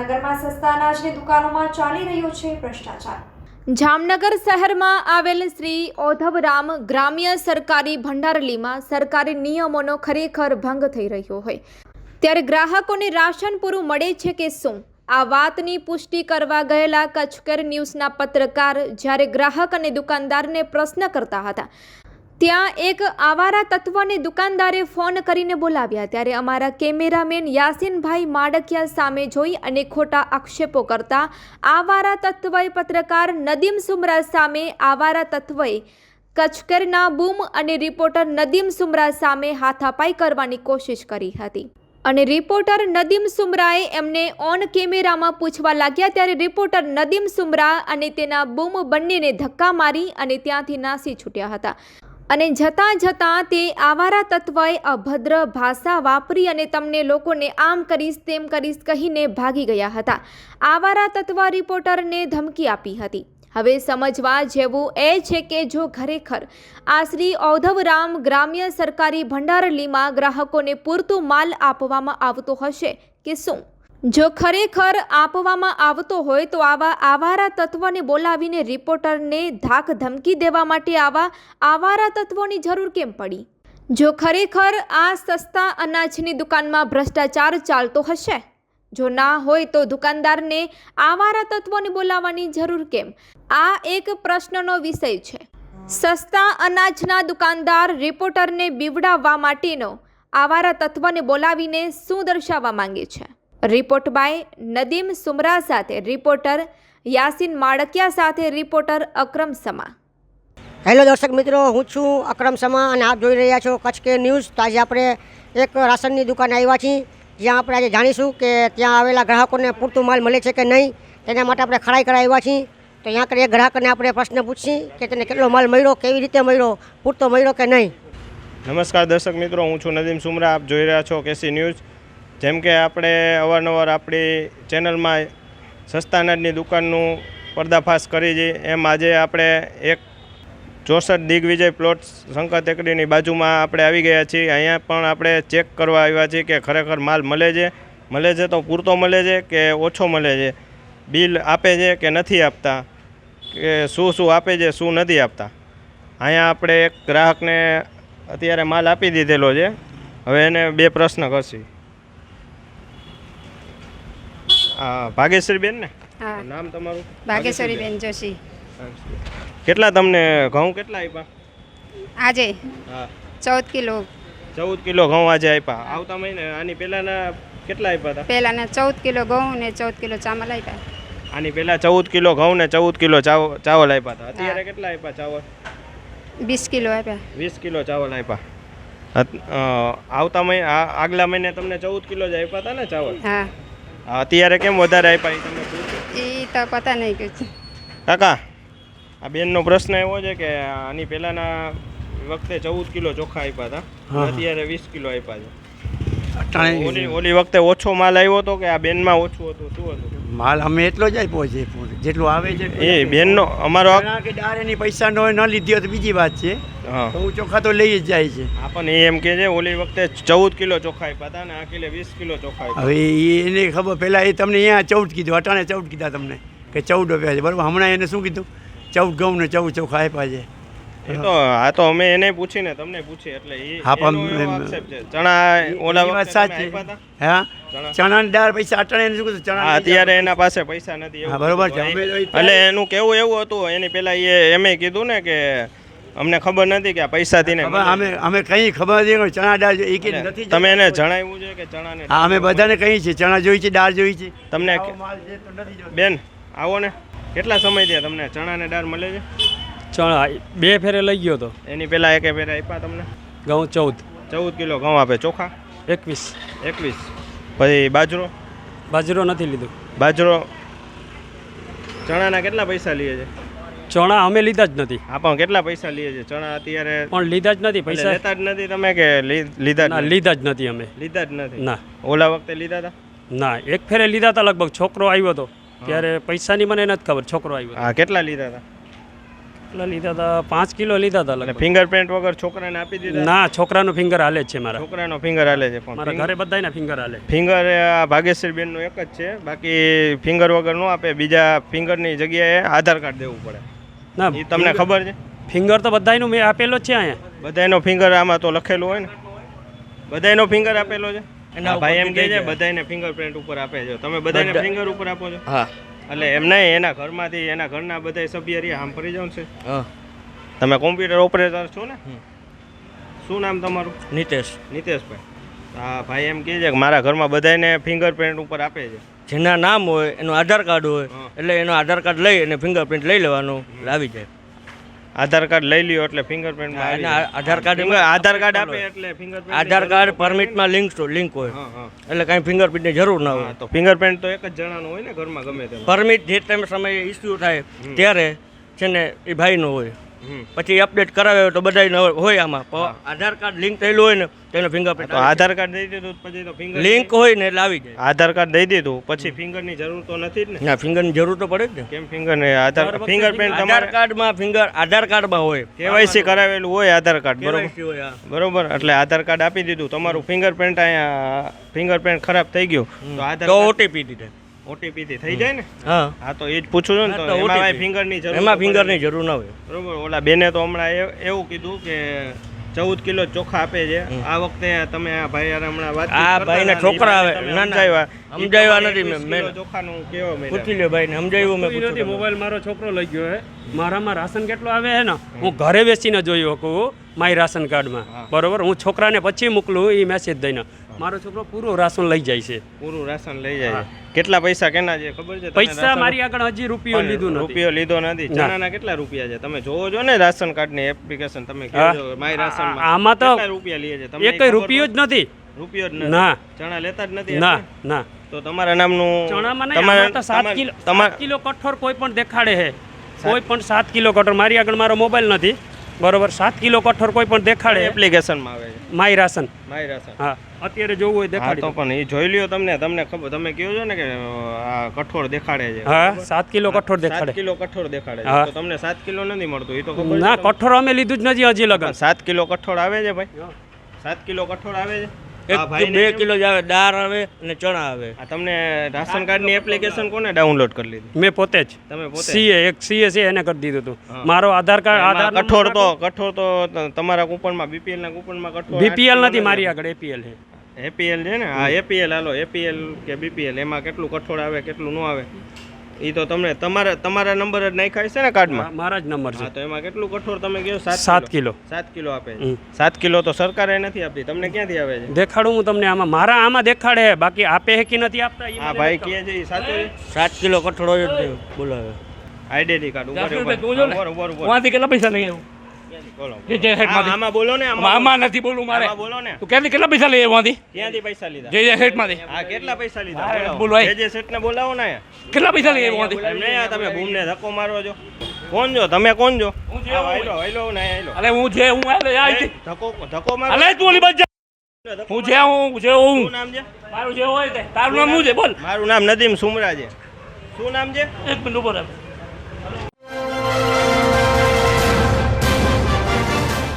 જામનગરમાં સસ્તા અનાજની દુકાનોમાં ચાલી રહ્યો છે ભ્રષ્ટાચાર. જામનગર શહેરમાં આવેલ શ્રી ઓધવરામ ગ્રામ્ય સરકારી ભંડારલીમાં સરકારી નિયમોનો ખરેખર ભંગ થઈ રહ્યો હોય. ત્યારે ગ્રાહકોને રાશન પૂરું મળે છે કે શું? આ વાતની પુષ્ટિ કરવા ગયેલા કચ્છકેર ન્યૂઝના પત્રકાર જ્યારે ગ્રાહક અને દુકાનદારને પ્રશ્ન કરતા હતા ત્યાં એક આવારા તત્વને દુકાનદારે ફોન કરીને બોલાવ્યા. ત્યારે અમારા કેમેરામેન યાસીનભાઈ માડકિયા સામે જોઈ અને ખોટા આક્ષેપો કરતા આવારા તત્વએ પત્રકાર નદીમ સુમરા સામે આવારા તત્વએ કચકરના બૂમ અને રિપોર્ટર નદીમ સુમરા સામે હાથાપાઈ કરવાની કોશિશ કરી હતી. અને રિપોર્ટર નદીમ સુમરાએ એમને ઓન કેમેરામાં પૂછવા લાગ્યા ત્યારે રિપોર્ટર નદીમ સુમરા અને તેના બૂમ બંનેને ધક્કા મારી અને ત્યાંથી નાસી છૂટ્યા હતા. અને જતાં જતાં તે આવારા તત્વએ અભદ્ર ભાષા વાપરી અને તમને લોકોને આમ કરીશ તેમ કરીશ કહીને ભાગી ગયા હતા. આવારા તત્વ રિપોર્ટરને ધમકી આપી હતી. હવે સમજવા જેવું એ છે કે જો ખરેખર આ શ્રી ઔધવરામ ગ્રામ્ય સરકારી ભંડારલીમાં ગ્રાહકોને પૂરતું માલ આપવામાં આવતો હશે કે શું? જો ખરેખર આપવામાં આવતો હોય તો આવા આવારા તત્વને બોલાવીને રિપોર્ટરને ધાક ધમકી દેવા માટે આવા આવારા તત્વોની જરૂર કેમ પડી? જો ખરેખર આ સસ્તા અનાજની દુકાનમાં ભ્રષ્ટાચાર ચાલતો હશે? જો ના હોય તો દુકાનદારને આવારા તત્વોને બોલાવવાની જરૂર કેમ? આ એક પ્રશ્નનો વિષય છે. સસ્તા અનાજના દુકાનદાર રિપોર્ટરને બીવડાવવા માટેનો આવારા તત્વને બોલાવીને શું દર્શાવવા માંગે છે? રિપોર્ટ બાય નદીમ સુમરા સાથે રિપોર્ટર યાસીન માળકિયા સાથે રિપોર્ટર અક્રમ સમા. હેલો દર્શક મિત્રો હું છું અક્રમ સમા અને આપ જોઈ રહ્યા છો કચ્છ કે ન્યૂઝ. તો આજે આપણે એક રાશનની દુકાને આવ્યા છીએ જ્યાં આપણે આજે જાણીશું કે ત્યાં આવેલા ગ્રાહકોને પૂરતું માલ મળે છે કે નહીં. તેના માટે આપણે ખરાઈ કરાવી આવ્યા છીએ. તો અહીંયા કરી એક ગ્રાહકને આપણે પ્રશ્ન પૂછીએ કે તેને કેટલો માલ મળ્યો કેવી રીતે મળ્યો પૂરતો મળ્યો કે નહીં? નમસ્કાર દર્શક મિત્રો હું છું નદીમ સુમરા. આપ જોઈ રહ્યા છો કેસી ન્યૂઝ. જેમ કે આપણે અવારનવાર આપણી ચેનલમાં સસ્તા અનાજની દુકાનનું પર્દાફાશ કરી છે. એમ આજે આપણે એક ચોસઠ દિગ્વિજય પ્લોટ શંકર એકડીની બાજુમાં આપણે આવી ગયા છીએ. અહીંયા પણ આપણે ચેક કરવા આવ્યા છીએ કે ખરેખર માલ મળે છે. મળે છે તો પૂરતો મળે છે કે ઓછો મળે છે? બિલ આપે છે કે નથી આપતા? કે શું શું આપે છે, શું નથી આપતા? અહીંયા આપણે એક ગ્રાહકને અત્યારે માલ આપી દીધેલો છે. હવે એને બે પ્રશ્ન કરશી. હા ભાગ્યશ્રી બેન ને નામ તમારું? ભાગેશ્વરીબેન જોશી. કેટલા તમને ઘઉં કેટલા આપ્યા આજે હા. ચૌદ કિલો. ચૌદ કિલો ઘઉં આજે આપ્યા આવતા મહિને આની પહેલાના કેટલા આપ્યા હતા? પહેલાના ચૌદ કિલો ઘઉં ને ચૌદ કિલો ચાવલ આપ્યા આની પહેલા ચૌદ કિલો ઘઉં ને ચૌદ કિલો ચાવ ચાવલ આપ્યા હતા. અત્યારે કેટલા આપ્યા ચાવલ? વીસ કિલો આપ્યા વીસ કિલો ચાવલ આપ્યા આવતા મહિને આગલા મહિને તમને ચૌદ કિલો જ આપ્યા હતા ને ચાવલ? હા. અત્યારે કેમ વધારે આપ્યા એ તમે એ તો પતા નહીં કે કાકા આ બેનનો પ્રશ્ન એવો છે કે આની પહેલાના વખતે ચૌદ કિલો ચોખા આપ્યા હતા. અત્યારે વીસ કિલો આપ્યા છે. ઓલી ઓલી વખતે ઓછો માલ આવ્યો હતો કે આ બેનમાં ઓછું હતું? શું હતું? માલ અમે એટલો જ આપ્યો છે. જેટલું આવે છે એ બેનનો અમારો કે ડારેની પૈસા નો ન લીધી હોય તો બીજી વાત છે. હા. તો હું ચોખા તો લઈ જ જાય છે. આ પણ એમ કે છે ઓલી વખતે ચૌદ કિલો ચોખા આપ્યા હતા ને આ કિલે વીસ કિલો ચોખા હવે એને ખબર પહેલાં એ તમને અહીંયા ચૌદ કીધું અટાણે ચૌદ કીધા તમને કે ચૌદ આપ્યા છે. બરાબર હમણાં એને શું કીધું? ચૌદ ઘઉં ને ચૌદ ચોખા આપ્યા છે. એ તો આ તો અમે એને પૂછીને તમને પૂછી એટલે એ હા, પણ છે. ચણા ઓલા વાત સાચી. હા? ચણા? ચણાની દાળ પૈસા અટાણે શું ચણા અત્યારે એના પાસે પૈસા નથી હા, બરોબર છે. એટલે એનું કેવું એવું હતું એની પેલા એ એમે કીધું ને કે અમને ખબર નથી કે પૈસા થી અમે અમે કઈ ખબર નથી ચણા દાળ. એ કે નથી તમે એને જણાવ્યું છે કે ચણા ને અમે બધાને કહી છીએ ચણા જોઈ છે દાળ જોઈ છે. તમને છે. બેન આવો ને. કેટલા સમય થયા તમને ચણા ને દાળ મળે છે? ચણા બે ફેરે લઈ ગયો હતો એની પહેલાં એકે ફેરા આપ્યા તમને? ઘઉં ચૌદ. ચૌદ કિલો ઘઉં આપે. ચોખા? એકવીસ. એકવીસ. પછી બાજરો? બાજરો નથી લીધો. બાજરો? ચણાના કેટલા પૈસા લઈએ છે? ચણા અમે લીધા જ નથી. હા પણ કેટલા પૈસા લઈએ છે? ચણા અત્યારે પણ લીધા જ નથી પૈસા. લેતા જ નથી તમે કે લીધા ના લીધા જ નથી અમે. લીધા જ નથી? ના. ઓલા વખતે લીધા હતા ના એક ફેરે લીધા હતા લગભગ. છોકરો આવ્યો હતો ત્યારે પૈસાની મને નથી ખબર. છોકરો આવ્યો હા કેટલા લીધા હતા કેટલા લીધા હતા પાંચ કિલો લીધા હતા અને ફિંગરપ્રિન્ટ વગર છોકરાને આપી દીધા? ના છોકરાનું ફિંગર હાલે જ છે મારા. છોકરાનો ફિંગર હાલે છે મારા ઘરે બધાયના ફિંગર હાલે ફિંગર આ ભાગ્યશ્રી બેનનું એક જ છે બાકી ફિંગર વગર ન આપે બીજા ફિંગરની જગ્યાએ આધાર કાર્ડ દેવું પડે. ના તમને ખબર છે? ફિંગર તો બધાયનું મેં આપેલો જ છે અહીંયા. બધાયનો ફિંગર આમાં તો લખેલું હોય ને. બધાયનો ફિંગર આપેલો છે? એના ભાઈ એમ કે કહે છે બધાયને ફિંગરપ્રિન્ટ ઉપર આપે છે. તમે બધાને ફિંગર ઉપર આપો છો? હા. એટલે એમ નહીં એના ઘરમાંથી એના ઘરના બધા સભ્ય રહ્યા આમ ફરી જાવ છે. હા. તમે કોમ્પ્યુટર ઓપરેટર છો ને? શું નામ તમારું? નિતેશ. નિતેશભાઈ. હા ભાઈ એમ કહે છે કે મારા ઘરમાં બધાયને ફિંગરપ્રિન્ટ ઉપર આપે છે. જેના નામ હોય એનું આધાર કાર્ડ હોય એટલે એનો આધાર કાર્ડ લઈ અને ફિંગરપ્રિન્ટ લઈ લેવાનું એટલે આવી જાય. આધાર કાર્ડ લઈ લ્યો એટલે ફિંગરપ્રિન્ટ હા, આધાર કાર્ડ આધાર કાર્ડ આપે એટલે ફિંગરપ્રિન્ટ આધાર કાર્ડ પરમિટમાં લિંક લિંક હોય. એટલે કાંઈ ફિંગરપ્રિન્ટની જરૂર ના હોય. તો ફિંગરપ્રિન્ટ તો એક જ જણાનું હોય ને ઘરમાં ગમે તે પરમિટ જે ટાઈમ સમયે ઇસ્યુ થાય ત્યારે છે ને એ ભાઈનો હોય. પછી અપડેટ કરાવે તો બધા હોય આમાં. આધાર કાર્ડ લિંક થયેલું હોય ને તેનો ફિંગરપ્રિન્ટ આધાર કાર્ડ દઈ દીધું પછી તો ફિંગર લિંક હોય ને એટલે આવી જાય. આધાર કાર્ડ દઈ દીધું પછી ફિંગરની જરૂર તો નથી જ ને? ના ફિંગરની જરૂર તો પડે જ ને. કેમ ફિંગર ને? આધાર ફિંગરપ્રિન્ટ આધાર કાર્ડમાં ફિંગર આધાર કાર્ડમાં હોય. કેવાયસી કરાવેલું હોય આધાર કાર્ડ બરોબર. બરોબર? એટલે આધાર કાર્ડ આપી દીધું. તમારું ફિંગરપ્રિન્ટ અહીંયા ફિંગરપ્રિન્ટ ખરાબ થઈ ગયું. તો આધાર તો ઓટીપી દીધે. ઓટીપી થી થઈ જાય ને? હા. હા તો એ જ પૂછું છું ને હા, તો એમાં. ભાઈ ફિંગરની જરૂર એમાં ફિંગરની જરૂર ના હોય. બરોબર ઓલા બેને તો હમણાં એવું કીધું કે ચૌદ કિલો ચોખા આપે છે. આ વખતે તમે આ ભાઈ હમણાં વાત આ ભાઈને છોકરા આવે. ના, ના. સમજાવ્યા. નથી મેં. મેં- ચોખાનું કેવો મેં પૂછી લ્યો ભાઈને સમજાવ્યું મેં પૂછ્યું નથી મોબાઈલ મારો છોકરો લઈ ગયો હે મારામાં રાશન કેટલું આવે છે ને? હું ઘરે બેસીને જોઈ શકું મારી રાશન કાર્ડમાં. બરોબર હું છોકરાને પછી મોકલું એ મેસેજ દઈને. મારો છોકરો પૂરું રાશન લઈ જાય છે. પૂરું રાશન લઈ જાય છે. કેટલા પૈસા કેના છે ખબર છે? પૈસા મારી આગળ હજી રૂપિયો લીધો નથી. રૂપિયો લીધો નથી. ચણાના કેટલા રૂપિયા છે? તમે જોવો છો ને રાશન કાર્ડની એપ્લિકેશન તમે કહો હા. માય રાશન આમાં તો રૂપિયા લે છે? તમને એક રૂપિયો જ નથી. રૂપિયો જ નથી. ના. ચણા લેતા જ નથી ના ના. તો તમારા નામનું ચણામાં નહીં તમારા- તો સાત કિલો 7 કિલો કઠોર કોઈ પણ દેખાડે છે. કોઈ પણ સાત કિલો કઠોર મારી આગળ મારો મોબાઈલ નથી. બરોબર સાત કિલો કઠોર કોઈ પણ દેખાડે. એપ્લિકેશનમાં આવે છે. My ration. My ration. હા અત્યારે જોવું હોય દેખાડે તો પણ એ જોઈ લ્યો તમને તમને ખબર તમે કહો છો ને કે આ કઠોળ દેખાડે છે. હા સાત કિલો કઠોર સાત દેખાડે. કિલો કઠોળ દેખાડે છે. તો તમને સાત કિલો નથી મળતું એ તો ખબર ના? કઠોર અમે લીધું જ નથી હજી લગન. સાત કિલો કઠોળ આવે છે ભાઈ? સાત કિલો કઠોળ આવે છે? એક બે કિલો જ આવે દાળ આવે અને ચણા આવે. તમને રાશન કાર્ડની એપ્લિકેશન કોને ડાઉનલોડ કરી લીધી? મેં પોતે જ. તમે પોતે સીએ એક સીએ છે એને કરી દીધું હતું મારો આધાર કાર્ડ આધાર કઠોર તો કઠોર તો ત- તમારા કૂપનમાં બીપીએલ ના કૂપનમાં કઠોર બીપીએલ નથી મારી આગળ એપીએલ છે. એપીએલ છે ને? હા એપીએલ હાલો એપીએલ કે બીપીએલ એમાં કેટલું કઠોળ આવે કેટલું ન આવે? એ તો તમને તમારા તમારા નંબર જ નાખ્યા છે ને કાર્ડમાં? મારા જ નંબર છે. તો એમાં કેટલું કઠોર તમે કહો સાત સાત કિલો. સાત કિલો આપે. સાત કિલો તો સરકારે નથી આપતી. તમને ક્યાંથી આવે છે? દેખાડું હું તમને આમાં. મારા આમાં દેખાડે બાકી આપે હે કે નથી આપતા આ ભાઈ કહે છે સાચું સાત કિલો કઠોળ બોલાવે. આઈડેન્ટિટી કાર્ડ ઉપર. ઉપર ઉપર ઉપર કેટલા પૈસા લઈ આવ્યો? બોલો જે જે હેઠમાંથી. આમાં બોલો ને આમાં આમાં નથી બોલવું મારે. બોલો ને. તું ક્યાંથી કેટલા પૈસા લઈ ક્યાંથી પૈસા લીધા? હેઠમાંથી. હા કેટલા પૈસા લીધા? બોલાવો. બોલો, ને. કેટલા પૈસા લઈ આવ્યો વાંથી એમ નહીં તમે ભૂમને ધક્કો મારો છો. કોણ જો તમે કોણ જો હું જે આ હું. ને જે હું ધક્કો ધક્કો મારો. અલે તું ઓલી બાજુ હું જે હું જે હું. નામ છે? મારું જે હોય તે. તારું નામ શું છે? બોલ. મારું નામ નદીમ સુમરા છે શું નામ છે? એક મિનિટ ઊભો રહે